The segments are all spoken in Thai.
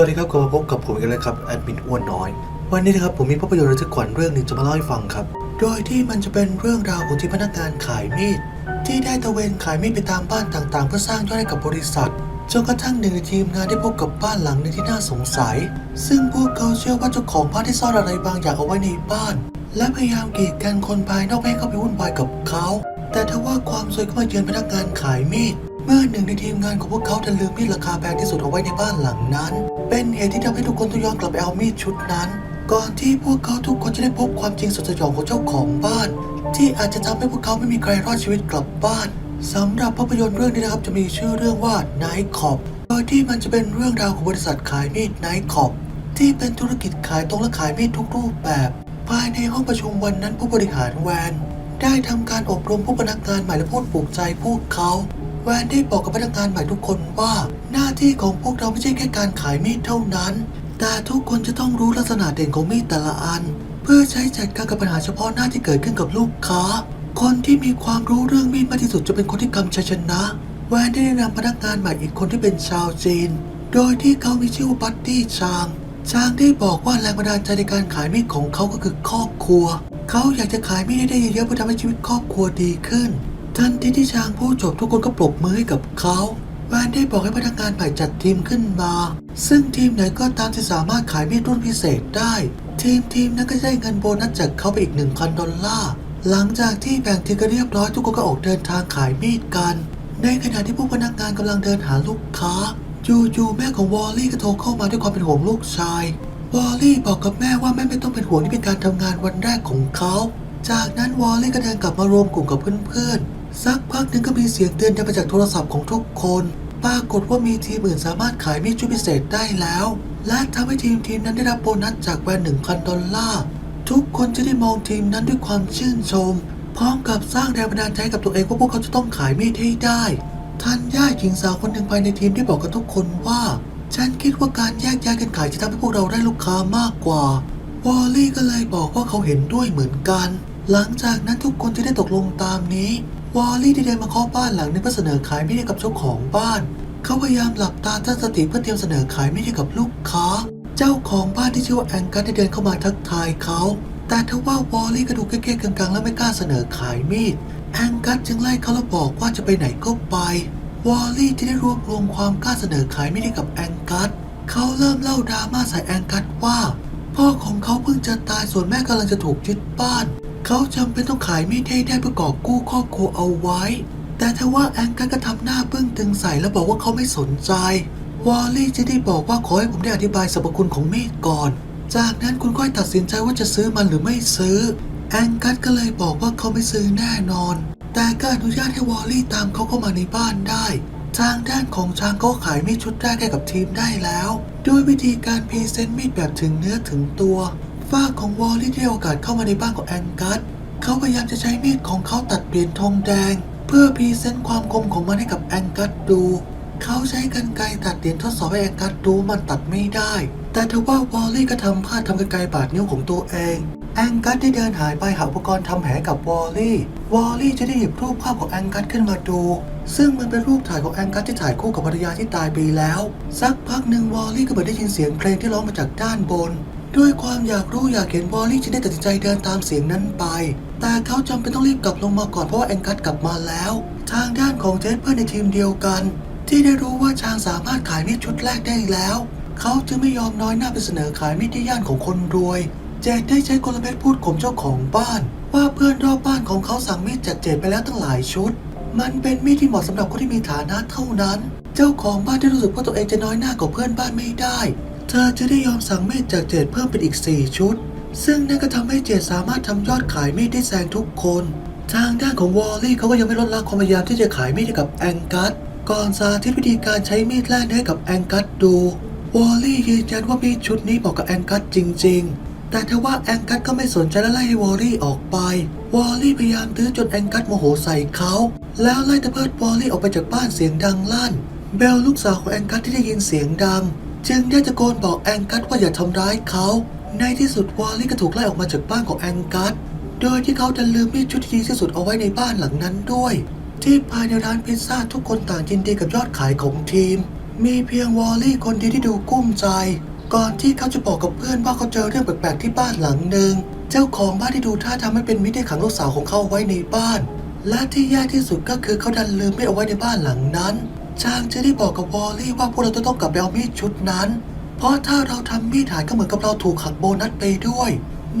วัสดีครับกลับมาพบกับผมอีกันเลยครับแอดมินอ้วนน้อย วันนี้นะครับผมมีภาพยนตร์ระทึกขวัญเรื่องหนึ่งจะมาเล่าให้ฟังครับ โดยที่มันจะเป็นเรื่องราวของที่พนักงานขายมีด ที่ได้ตะเวนขายมีดไปตามบ้านต่างๆ เพื่อสร้างยอดให้กับบริษัทจนกระทั่งหนึ่งในทีมงานได้พบกับบ้านหลังหนึ่งที่น่าสงสัย ซึ่งพวกเขาเชื่อว่าเจ้าของบ้านได้ซ่อนอะไรบางอย่างเอาไว้ในบ้าน และพยายามกีดกันคนภายนอกไม่ให้เข้าไปวุ่นวายกับเขา แต่ทว่าความซวยก็มาเยือนพนักงานขายมีด เมื่อหนึ่งในทีมงานของพวกเขาดันลืมมีดราคาแพงที่สุดเอาไว้ในบ้านหลังนั้น เป็นเหตุที่ทำให้ทุกคนต้องย้อนกลับไปเอามีดชุดนั้น ก่อนที่พวกเขาทุกคนจะได้พบความจริงสดสยองของเจ้าของบ้าน ที่อาจจะทำให้พวกเขาไม่มีใครรอดชีวิตกลับบ้านสำหรับภาพยนตร์เรื่องนี้นะครับจะมีชื่อเรื่องว่า Night Cop โดยที่มันจะเป็นเรื่องราวของบริษัทขายมีด Night Cop ที่เป็นธุรกิจขายตรงและขายมีดทุกรูปแบบ ภายในห้องประชุมวันนั้นผู้บริหารแวน ได้ทำการอบรมผู้พนักงานใหม่และพูดปลุกใจพวกเขา แวนได้บอกกับพนักงานใหม่ทุกคนว่า หน้าที่ของพวกเราไม่ใช่แค่การขายมีดเท่านั้น แต่ทุกคนจะต้องรู้ลักษณะเด่นของมีดแต่ละอัน เพื่อใช้จัดการกับปัญหาเฉพาะหน้าที่เกิดขึ้นกับลูกค้า คนที่มีความรู้เรื่องมีดมากที่สุดจะเป็นคนที่กำชัยชนะ แวนได้แนะนำพนักงานใหม่อีกคนที่เป็นชาวจีน โดยที่เขามีชื่อว่าบัตตี้ชางชางได้บอกว่าแรงบันดาลใจในการขายมีดของเขาก็คือครอบครัว เขาอยากจะขายมีดให้ได้เยอะๆเพื่อทำให้ชีวิตครอบครัวดีขึ้น ทันทีที่ชางพูดจบทุกคนก็ปรบมือให้กับเขาแวนได้บอกให้พนักงานใหม่จัดทีมขึ้นมา ซึ่งทีมไหนก็ตามที่สามารถขายมีดรุ่นพิเศษได้ ทีมทีมนั้นก็ได้เงินโบนัสจากเขาไปอีก 1,000 ดอลลาร์หลังจากที่แบ่งทีมกันเรียบร้อยทุกคนก็ออกเดินทางขายมีดกัน ในขณะที่ผู้พนักงานกำลังเดินหาลูกค้าจู่ๆแม่ของวอลลี่ก็โทรเข้ามาด้วยความเป็นห่วงลูกชายวอลลี่บอกกับแม่ว่าแม่ไม่ต้องเป็นห่วงที่เป็นการทำงานวันแรกของเขา จากนั้นวอลลี่ก็เดินกลับมารวมกลุ่มกับเพื่อนๆ สักพักหนึ่งก็มีเสียงเตือนดังมาจากโทรศัพท์ของทุกคน ปรากฏว่ามีทีมอื่นสามารถขายมีดชุดพิเศษได้แล้ว และทำให้ทีมทีมนั้นได้รับโบนัสจากแวน1,000ดอลลาร์ ทุกคนจะได้มองทีมนั้นด้วยความชื่นชม พร้อมกับสร้างแรงบันดาลใจกับตัวเองว่าพวกเขาจะต้องขายมีดให้ได้ทันย่าหญิงสาวคนหนึ่งภายในทีมได้บอกกับทุกคนว่า ฉันคิดว่าการแยกย้ายกันขายจะทำให้พวกเราได้ลูกค้ามากกว่าวอลลี่ก็เลยบอกว่าเขาเห็นด้วยเหมือนกัน หลังจากนั้นทุกคนจะได้ตกลงตามนี้ วอลลี่ได้เดินมาเคาะบ้านหลังนึงเพื่อเสนอขายมีดให้กับเจ้าของบ้าน เขาพยายามหลับตาตั้งสติเพื่อเตรียมเสนอขายมีดให้กับลูกค้า เจ้าของบ้านที่ชื่อว่าแองกัสได้เดินเข้ามาทักทายเขา แต่ทว่าวอลลี่ก็ดูเก๊ๆกังๆ และไม่กล้าเสนอขายมีด แองกัสจึงไล่เขาแล้วบอกว่าจะไปไหนก็ไป วอลลี่จะได้รวบรวมความกล้าเสนอขายไม่ได้กับแองกัสเขาเริ่มเล่าดราม่าใส่แองกัสว่า พ่อของเขาเพิ่งจะตายส่วนแม่กำลังจะถูกยึดบ้าน เขาจำเป็นต้องขายมีดให้ได้เพื่อกอบกู้ครอบครัวเอาไว้ แต่ทว่าแองกัสก็ทำหน้าบึ้งตึงใส่แล้วบอกว่าเขาไม่สนใจ วอลลี่จะได้บอกว่าขอให้ผมได้อธิบายสรรพคุณของมีดก่อน จากนั้นคุณค่อยตัดสินใจว่าจะซื้อมันหรือไม่ซื้อ แองกัสก็เลยบอกว่าเขาไม่ซื้อแน่นอน แต่ก็อนุญาตให้วอลลี่ตามเขาเข้ามาในบ้านได้ ทางด้านของช้างก็ขายมีดชุดแรกให้กับทีมได้แล้ว ด้วยวิธีการพรีเซนต์มีดแบบถึงเนื้อถึงตัว ฝ้าของวอลลี่ได้โอกาสเข้ามาในบ้านของแองกัสเขาพยายามจะใช้มีดของเขาตัดเปลี่ยนทองแดง เพื่อพรีเซนต์ความคมของมันให้กับแองกัสดู เขาใช้กรรไกรตัดเหรียญทดสอบให้แองกัสดูมันตัดไม่ได้ แต่ทว่าวอลลี่ก็ทำพลาดทำกรรไกรบาดนิ้วของตัวเองแองกัสได้เดินหายไปหาอุปกรณ์ทำแผลกับวอลลี่ วอลลี่จะได้หยิบรูปภาพของแองกัสขึ้นมาดู ซึ่งมันเป็นรูปถ่ายของแองกัสที่ถ่ายคู่กับภรรยาที่ตายไปแล้ว สักพักหนึ่งวอลลี่ก็เหมือนได้ยินเสียงเพลงที่ร้องมาจากด้านบน ด้วยความอยากรู้อยากเห็นวอลลี่จึงได้ตัดสินใจเดินตามเสียงนั้นไป แต่เขาจำเป็นต้องรีบกลับลงมาก่อนเพราะว่าแองกัสกลับมาแล้ว ทางด้านของเจสเพื่อนในทีมเดียวกัน ที่ได้รู้ว่าชางสามารถขายมีดชุดแรกได้แล้ว เขาจึงไม่ยอมน้อยหน้าไปเสนอขายมีดที่ย่านของคนรวย เจดได้ใช้กลเม็ดพูดข่มเจ้าของบ้าน ว่าเพื่อนรอบบ้านของเขาสั่งมีดจากเจดไปแล้วตั้งหลายชุด มันเป็นมีดที่เหมาะสำหรับคนที่มีฐานะเท่านั้น เจ้าของบ้านได้รู้สึกว่าตัวเองจะน้อยหน้ากว่าเพื่อนบ้านไม่ได้ เธอจะได้ยอมสั่งมีดจากเจดเพิ่มเป็นอีก 4 ชุด ซึ่งนั่นก็ทำให้เจดสามารถทำยอดขายมีดได้แซงทุกคน ทางด้านของวอลลี่เขาก็ยังไม่ลดละความพยายามที่จะขายมีดให้กับแองกัสก่อนสาธิตวิธีการใช้มีดแล่ให้กับแองกัสดู วอลลี่ยืนยันว่ามีดชุดนี้เหมาะกับแองกัสจริง ๆ แต่ทว่าแองกัสก็ไม่สนใจและไล่ให้วอลลี่ออกไป วอลลี่พยายามตื้อจนแองกัสโมโหใส่เขา แล้วไล่ตะเพิดวอลลี่ออกไปจากบ้านเสียงดังลั่น เบลลูกสาวของแองกัสที่ได้ยินเสียงดัง จึงได้ตะโกนบอกแองกัสว่าอย่าทำร้ายเขา ในที่สุดวอลลี่ก็ถูกไล่ออกมาจากบ้านของแองกัส โดยที่เขาดันลืมมีดชุดที่ดีที่สุดเอาไว้ในบ้านหลังนั้นด้วย ที่ภายในร้านพิซซ่าทุกคนต่างยินดีกับยอดขายของทีม มีเพียงวอลลี่คนเดียวที่ดูกุ้มใจ ก่อนที่เขาจะบอกกับเพื่อนว่าเขาเจอเรื่องแปลกๆที่บ้านหลังหนึ่งเจ้าของบ้านที่ดูท่าทางไม่เป็นมิตรได้ขังลูกสาวของเขาเอาไว้ในบ้าน และที่แย่ที่สุดก็คือเขาดันลืมไม่เอาไว้ในบ้านหลังนั้น จางจะได้บอกกับวอลลี่ว่าพวกเราจะต้องกลับไปเอามีดชุดนั้น เพราะถ้าเราทำมีดหายก็เหมือนกับเราถูกหักโบนัสไปด้วย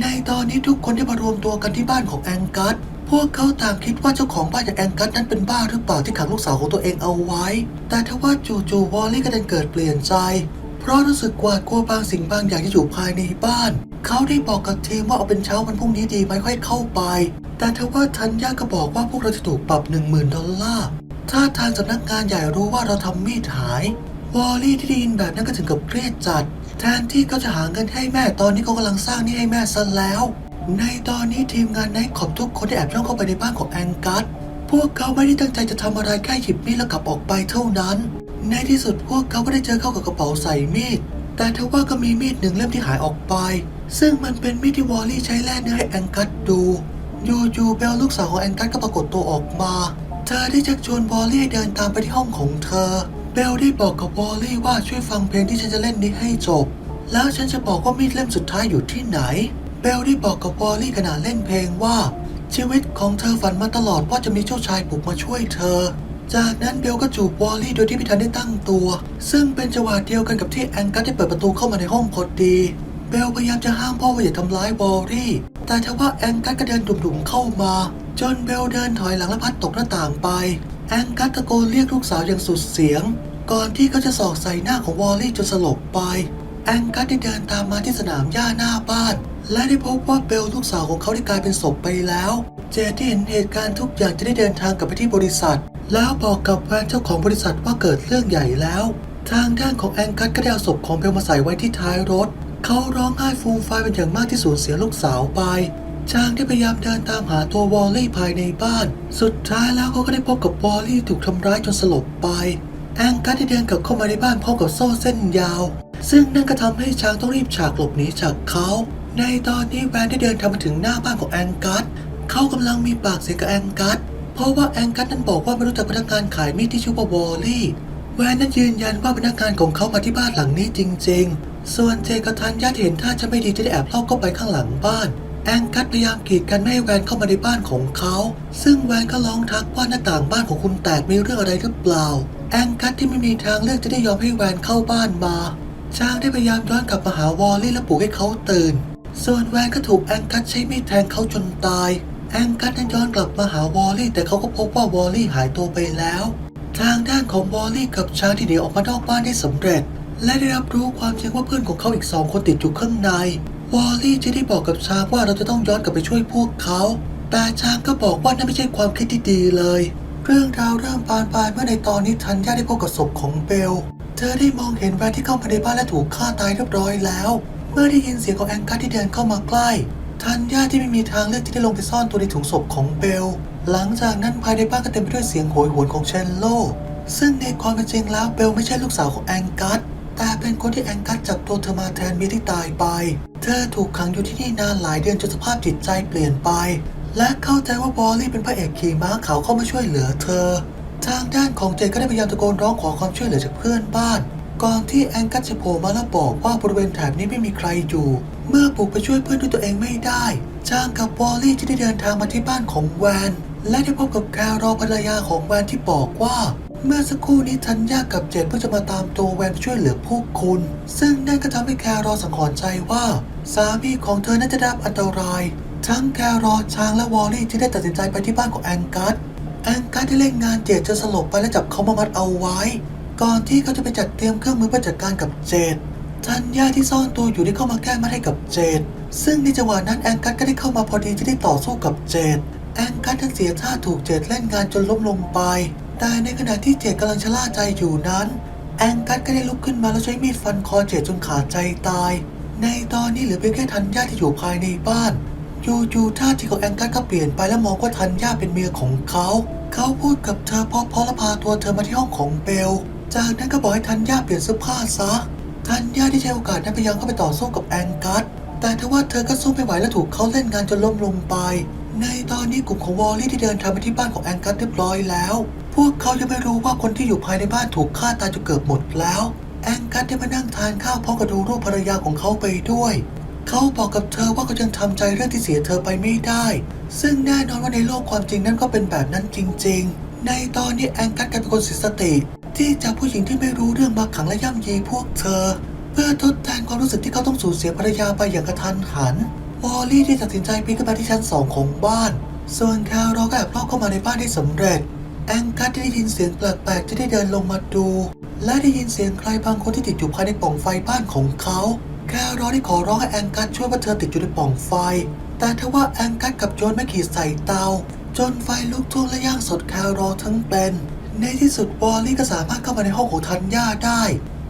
ในตอนนี้ทุกคนได้มารวมตัวกันที่บ้านของแองกัสพวกเขาต่างคิดว่าเจ้าของบ้านอย่างแองกัสนั้นเป็นบ้าหรือเปล่าที่ขังลูกสาวของตัวเองเอาไว้ แต่ทว่าจู่ๆวอลลี่ก็ดันเกิดเปลี่ยนใจ เพราะรู้สึกหวาดกลัวบางสิ่งบางอย่างที่อยู่ภายในบ้าน เขาได้บอกกับทีมว่าเอาเป็นเช้าวันพรุ่งนี้ดีไหมค่อยเข้าไป แต่ทว่าทันยาก็บอกว่าพวกเราจะถูกปรับ1 0,000ดอลลาร์ ถ้าทางสำนักงานใหญ่รู้ว่าเราทำมีดหาย วอลลี่ที่ได้ยินแบบนั้นก็ถึงกับเครียดจัด แทนที่เขาจะหาเงินให้แม่ตอนนี้เขากำลังสร้างหนี่ให้แม่ซะแล้ว ในตอนนี้ทีมงานไนท์ขอบทุกคนได้แอบย่องเข้าไปในบ้านของแองกัสพวกเขาไม่ได้ตั้งใจจะทำอะไรแค่หยิบมีดแล้วกลับออกไปเท่านั้น ในที่สุดพวกเขาก็ได้เจอเข้ากับกระเป๋าใส่มีด แต่ทว่าก็มีมีดหนึ่งเล่มที่หายออกไป ซึ่งมันเป็นมีดที่วอลลี่ใช้แล่เนื้อให้แองกัสดู อยู่ๆเบลลูกสาวของแองกัสก็ปรากฏตัวออกมา เธอได้ชักชวนวอลลี่เดินตามไปที่ห้องของเธอ เบลได้บอกกับวอลลี่ว่าช่วยฟังเพลงที่ฉันจะเล่นนี้ให้จบ แล้วฉันจะบอกว่ามีดเล่มสุดท้ายอยู่ที่ไหน เบลได้บอกกับวอลลี่ขณะเล่นเพลงว่า ชีวิตของเธอฝันมาตลอดว่าจะมีเจ้าชายบุกมาช่วยเธอ จากนั้นเบลก็จูบวอลลี่โดยที่ไม่ทันได้ตั้งตัว ซึ่งเป็นจังหวะเดียวกันกับที่แองกัสได้เปิดประตูเข้ามาในห้องพอดีเบลพยายามจะห้ามพ่อว่าอย่าทำร้ายวอลลี่ แต่ทว่าแองกัสก็เดินดุ่มๆเข้ามา จนเบลเดินถอยหลังและพัดตกหน้าต่างไป แองกัสตะโกนเรียกลูกสาวอย่างสุดเสียง ก่อนที่เขาจะสอกใส่หน้าของวอลลี่จนสลบไป แองกัสได้เดินตามมาที่สนามหญ้าหน้าบ้าน และได้พบว่าเบลลูกสาวของเขาได้กลายเป็นศพไปแล้ว เจที่เห็นเหตุการณ์ทุกอย่างจะได้เดินทางกลับไปที่บริษัท แล้วบอกกับแวนเจ้าของบริษัทว่าเกิดเรื่องใหญ่แล้ว ทางด้านของแองกัสก็ได้เอาศพของเบลมาใส่ไว้ที่ท้ายรถ เขาร้องไห้ฟูมฟายเป็นอย่างมากที่สูญเสียลูกสาวไป จางได้พยายามเดินตามหาตัววอลลี่ภายในบ้าน สุดท้ายแล้วเขาก็ได้พบกับวอลลี่ถูกทำร้ายจนสลบไป แองกัสได้เดินกลับเข้ามาในบ้านพร้อมกับโซ่เส้นยาว ซึ่งนั่นก็ทำให้ช้างต้องรีบฉากหลบหนีจากเขา ในตอนนี้แวนได้เดินทางมาถึงหน้าบ้านของแองกัสเขากำลังมีปากเสียงกับแองกัสเพราะว่าแองกัสนั้นบอกว่าไม่รู้จักพนักงานขายมีดที่ชื่อว่าวอลลี่แวนนั้นยืนยันว่าพนักงานของเขามาที่บ้านหลังนี้จริง ๆ ส่วนเจกทันญาติเห็นท่าจะไม่ดีจะได้แอบเข้าเข้าไปข้างหลังบ้าน แองกัสพยายามกีดกันไม่ให้แวนเข้ามาในบ้านของเขา ซึ่งแวนก็ร้องทักว่าหน้าต่างบ้านของคุณแตกมีเรื่องอะไรหรือเปล่า แองกัสที่ไม่มีทางเลือกจะได้ยอมให้แวนเข้าบ้านมาช้างได้พยายามย้อนกลับมาหาวอลลี่และปลุกให้เขาตื่น ส่วนแวนก็ถูกแองกัสใช้มีดแทงเขาจนตาย แองกัสนั้นย้อนกลับมาหาวอลลี่แต่เขาก็พบว่าวอลลี่หายตัวไปแล้ว ทางด้านของวอลลี่กับช้างที่หนีออกมานอกบ้านได้สำเร็จ และได้รับรู้ความจริงว่าเพื่อนของเขาอีกสองคนติดอยู่ข้างใน วอลลี่จะได้บอกกับช้างว่าเราจะต้องย้อนกลับไปช่วยพวกเขา แต่ช้างก็บอกว่านั่นไม่ใช่ความคิดที่ดีเลย เรื่องราวเริ่มบานปลายเมื่อในตอนนี้ทันย่าได้พบกับศพของเบล เธอได้มองเห็นแวนที่เข้ามาในบ้านและถูกฆ่าตายเรียบร้อยแล้ว เมื่อได้ยินเสียงของแองกัสที่เดินเข้ามาใกล้ ทันย่าที่ไม่มีทางเลือกที่ได้ลงไปซ่อนตัวในถุงศพของเบล หลังจากนั้นภายในบ้านก็เต็มไปด้วยเสียงโหยหวนของเชนโล ซึ่งในความเป็นจริงแล้วเบลไม่ใช่ลูกสาวของแองกัส แต่เป็นคนที่แองกัสจับตัวเธอมาแทนเมียที่ตายไป เธอถูกขังอยู่ที่นี่นานหลายเดือนจนสภาพจิตใจเปลี่ยนไป และเข้าใจว่าบอลลี่เป็นพระเอกขี่ม้าขาวเข้ามาช่วยเหลือเธอ ทางด้านของเจนก็ได้พยายามตะโกนร้องขอความช่วยเหลือจากเพื่อนบ้าน ก่อนที่แองกัสจะโผล่มาแล้วบอกว่าบริเวณแถบนี้ไม่มีใครอยู่ เมื่อปลุกไปช่วยเพื่อนด้วยตัวเองไม่ได้จางกับวอลลี่ที่ได้เดินทางมาที่บ้านของแวน และได้พบกับแครอภรรยาของแวนที่บอกว่า เมื่อสักครู่นี้ทันยากับเจนเพื่อจะมาตามตัวแวนไปช่วยเหลือพวกคุณ ซึ่งนั่นก็ทำให้แครอสังหรณ์ใจว่า สามีของเธอน่าจะได้รับอันตราย ทั้งแครอช้างและวอลลี่ที่ได้ตัดสินใจไปที่บ้านของแองกัสแองกัสได้เล่นงานเจดจนสลบไปและจับเขามามัดเอาไว้ ก่อนที่เขาจะไปจัดเตรียมเครื่องมือเพื่อจัดการกับเจดทันยาที่ซ่อนตัวอยู่ได้เข้ามาแก้มัดให้กับเจดซึ่งในจังหวะนั้นแองกัสก็ได้เข้ามาพอดีที่ได้ต่อสู้กับเจดแองกัสทั้งเสียท่าถูกเจดเล่นงานจนล้มลงไป แต่ในขณะที่เจดกำลังชะล่าใจอยู่นั้น แองกัสก็ได้ลุกขึ้นมาแล้วใช้มีดฟันคอเจดจนขาดใจตาย ในตอนนี้เหลือเพียงแค่ทันย่าที่อยู่ภายในบ้านอยู่ๆท่าทีของแองกัสก็เปลี่ยนไปและมองว่าทันย่าเป็นเมียของเขา เขาพูดกับเธอเพราะเพราะและพาตัวเธอมาที่ห้องของเบล จากนั้นก็บอกให้ทันย่าเปลี่ยนเสื้อผ้าซะ ทันย่าที่ใช้โอกาสนั้นพยายามเข้าไปต่อสู้กับแองกัส แต่ทว่าเธอก็สู้ไม่ไหวและถูกเขาเล่นงานจนล้มลงไป ในตอนนี้กลุ่มของวอลลี่ที่เดินทางไปที่บ้านของแองกัสเรียบร้อยแล้ว พวกเขายังไม่รู้ว่าคนที่อยู่ภายในบ้านถูกฆ่าตายจนเกือบหมดแล้ว แองกัสได้มานั่งทานข้าวพร้อมกับดูรูปภรรยาของเขาไปด้วย เขาบอกกับเธอว่าเขายังทำใจเรื่องที่เสียเธอไปไม่ได้ ซึ่งแน่นอนว่าในโลกความจริงนั้นก็เป็นแบบนั้นจริง ๆ ในตอนนี้แองกัสกลายเป็นคนเสียสติ ที่จับผู้หญิงที่ไม่รู้เรื่องมาขังและย่ำยีพวกเธอ เพื่อทดแทนความรู้สึกที่เขาต้องสูญเสียภรรยาไปอย่างกระทันหันวอลลี่ที่ตัดสินใจปีนขึ้นมาที่ชั้นสองของบ้าน ส่วนแคลรอก็แอบลอบเข้ามาในบ้านได้สำเร็จ แองกัสได้ยินเสียงแปลกๆที่ได้เดินลงมาดู และได้ยินเสียงใครบางคนที่ติดอยู่ภายในปล่องไฟบ้านของเขาแครอได้ขอร้องให้แองกัสช่วยว่าเธอติดอยู่ในปล่องไฟ แต่ทว่าแองกัสกับโจนไม่ขีดใส่เตา จนไฟลุกท่วมและย่างสดแครอทั้งเป็นในที่สุดวอลลี่ก็สามารถเข้ามาในห้องของทันย่าได้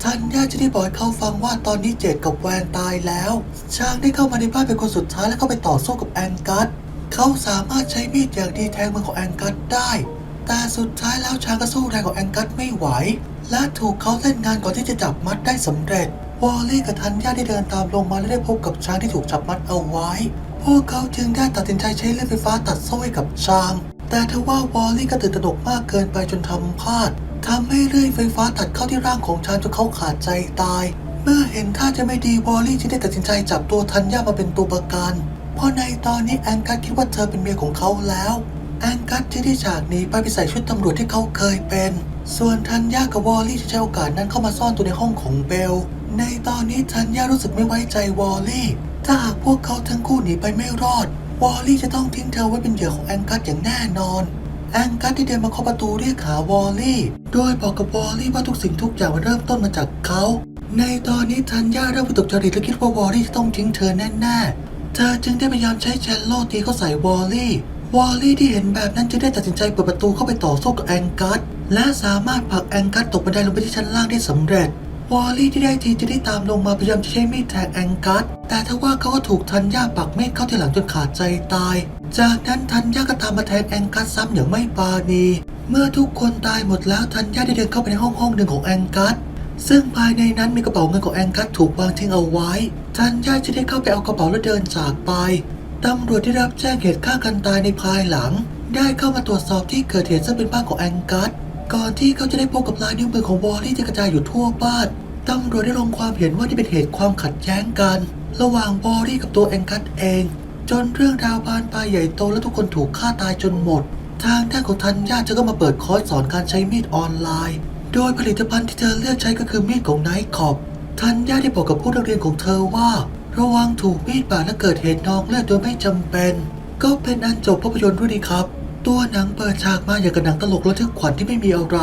ทันย่าจะได้บอกให้เขาฟังว่าตอนนี้เจดกับแวนตายแล้วชางได้เข้ามาในบ้านเป็นคนสุดท้ายและเข้าไปต่อสู้กับแองกัสเขาสามารถใช้มีดอย่างดีแทงมือของแองกัสได้ แต่สุดท้ายแล้วชางก็สู้แรงของแองกัสไม่ไหว และถูกเขาเล่นงานก่อนที่จะจับมัดได้สำเร็จ วอลลี่กับทันย่าได้เดินตามลงมาและได้พบกับช้างที่ถูกจับมัดเอาไว้ พวกเขาจึงได้ตัดสินใจใช้เลื่อยไฟฟ้าตัดโซ่ให้กับช้าง แต่ทว่าวอลลี่ก็ตื่นตระหนกมากเกินไปจนทำพลาดทำให้เลื่อยไฟฟ้าตัดเข้าที่ร่างของช้างจนเขาขาดใจตาย เมื่อเห็นท่าจะไม่ดีวอลลี่จึงได้ตัดสินใจจับตัวทันย่ามาเป็นตัวประกัน เพราะในตอนนี้แองกัสคิดว่าเธอเป็นเมียของเขาแล้ว แองกัสที่ได้จากหนี้ไปไปใส่ชุดตำรวจที่เขาเคยเป็น ส่วนทันย่ากับวอลลี่จะใช้โอกาสนั้นเข้ามาซ่อนตัวในห้องของเบล ในตอนนี้ทันย่ารู้สึกไม่ไว้ใจวอลลี่ ถ้าหากพวกเขาทั้งคู่หนีไปไม่รอด วอลลี่จะต้องทิ้งเธอไว้เป็นเหยื่อของแองกัสอย่างแน่นอน แองกัสที่เดินมาเคาะประตูเรียกหาวอลลี่ โดยบอกกับวอลลี่ว่าทุกสิ่งทุกอย่างมันเริ่มต้นมาจากเขา ในตอนนี้ทันย่าเริ่มวิตกจริตและคิดว่าวอลลี่จะต้องทิ้งเธอแน่ๆ เธอจึงได้พยายามใช้แชนโลตีเข้าใส่วอลลี่ วอลลี่ที่เห็นแบบนั้นจึงได้ตัดสินใจเปิดประตูเข้าไปต่อสู้กับแองกัสและสามารถผลักแองกัสตกบันไดลงไปที่ชั้นล่างได้สำเร็จ วอลลี่ที่ได้ทีจะได้ตามลงมาพยายามจะใช้มีดแทงแองกัสแต่ทว่าเขาก็ถูกทันย่าปักมีดเข้าที่หลังจนขาดใจตาย จากนั้นทันย่าก็ตามมาแทงแองกัสซ้ำอย่างไม่ปาณีเมื่อทุกคนตายหมดแล้วทันย่าได้เดินเข้าไปในห้องห้องหนึ่งของแองกัสซึ่งภายในนั้นมีกระเป๋าเงินของแองกัสถูกวางทิ้งเอาไว้ ทันย่าจะได้เข้าไปเอากระเป๋าและเดินจากไป ตำรวจได้รับแจ้งเหตุฆ่ากันตายในภายหลัง ได้เข้ามาตรวจสอบที่เกิดเหตุซึ่งเป็นบ้านของแองกัสก่อนที่เขาจะได้พบกับลายนิ้วมือของวอลลี่ที่กระจายอยู่ทั่วบ้านตำรวจได้ลงความเห็นว่านี่เป็นเหตุความขัดแย้งกัน ระหว่างวอลลี่กับตัวแองกัสเอง จนเรื่องราวบานปลายใหญ่โตและทุกคนถูกฆ่าตายจนหมด ทางด้านของทันย่าจะก็มาเปิดคอร์สสอนการใช้มีดออนไลน์ โดยผลิตภัณฑ์ที่เธอเลือกใช้ก็คือมีดของไนท์คอบทันย่าได้บอกกับผู้นักเรียนของเธอว่า ระวังถูกมีดบาดและเกิดเหตุนองเลือดโดยไม่จำเป็น ก็เป็นอันจบภาพยนตร์ด้วยดีครับ ตัวหนังเปิดฉากมาอย่างกับหนังตลกระทึกขวัญที่ไม่มีอะไร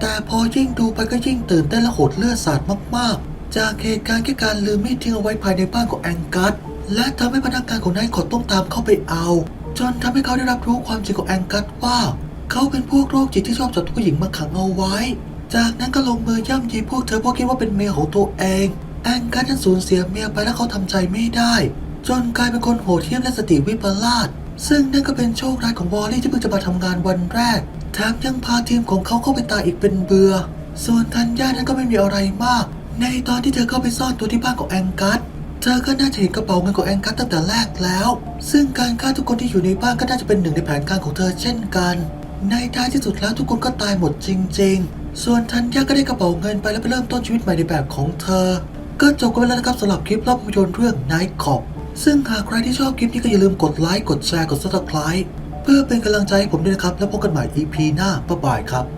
แต่พอยิ่งดูไปก็ยิ่งตื่นเต้นและโหดเลือดสาดมากๆ จากเหตุการณ์แค่การลืมมีดทิ้งเอาไว้ภายในบ้านของแองกัสและทำให้พนักงานของนายขอต้องตามเข้าไปเอา จนทำให้เขาได้รับรู้ความจริงของแองกัสว่า เขาเป็นพวกโรคจิตที่ชอบจับผู้หญิงมาขังเอาไว้ จากนั้นก็ลงมือย่ำยีพวกเธอเพราะคิดว่าเป็นเมียของตัวเอง แองกัสนั้นสูญเสียเมียไปและเขาทำใจไม่ได้ จนกลายเป็นคนโหดเหี้ยมและสติวิปลาสซึ่งนั่นก็เป็นโชคร้ายของวอลลี่ที่เพิ่งจะมาทำงานวันแรก แถมยังพาทีมของเขาเข้าไปตายอีกเป็นเบือ ส่วนทันย่านั้นก็ไม่มีอะไรมาก ในตอนที่เธอเข้าไปซ่อนตัวที่บ้านของแองกัสเธอก็น่าจะเห็นกระเป๋าเงินของแองกัสตั้งแต่แรกแล้ว ซึ่งการฆ่าทุกคนที่อยู่ในบ้านก็น่าจะเป็นหนึ่งในแผนการของเธอเช่นกัน ในท้ายที่สุดแล้วทุกคนก็ตายหมดจริง ๆ ส่วนทันย่าก็ได้กระเป๋าเงินไปแล้วไปเริ่มต้นชีวิตใหม่ในแบบของเธอ ก็จบกันไปแล้วนะครับสำหรับคลิปรอบภาพยนตร์เรื่อง Night Cop ซึ่งหากใครที่ชอบคลิปนี้ก็อย่าลืมกดไลค์กดแชร์กด subscribe เพื่อเป็นกำลังใจให้ผมด้วยนะครับ แล้วพบกันใหม่ EP หน้าบ๊ายบายครับ